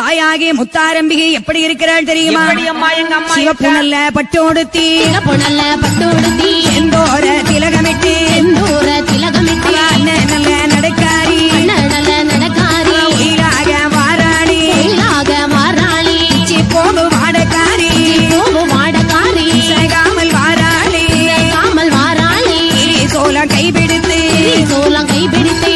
தாயாகிய முத்தாரம்பிகை எப்படி இருக்கிறாள் தெரியுமா? சிவப்புணல்ல பட்டோடுத்தி. புணல்ல பட்டோடுத்தி. எந்தோர திலகமிட்டு. எந்தோர திலகமிட்டு. நல்ல நடக்காரி. நல்ல நடக்காரி. உயிராக மாறாளி உயிராக மாறாளி சி போடு மாடக்காரி போடு மாடக்காரி சகாமல் வாராளி. காமல் வாராளி. சோளம் கைபிடித்து. சோளம் கைபிடித்து.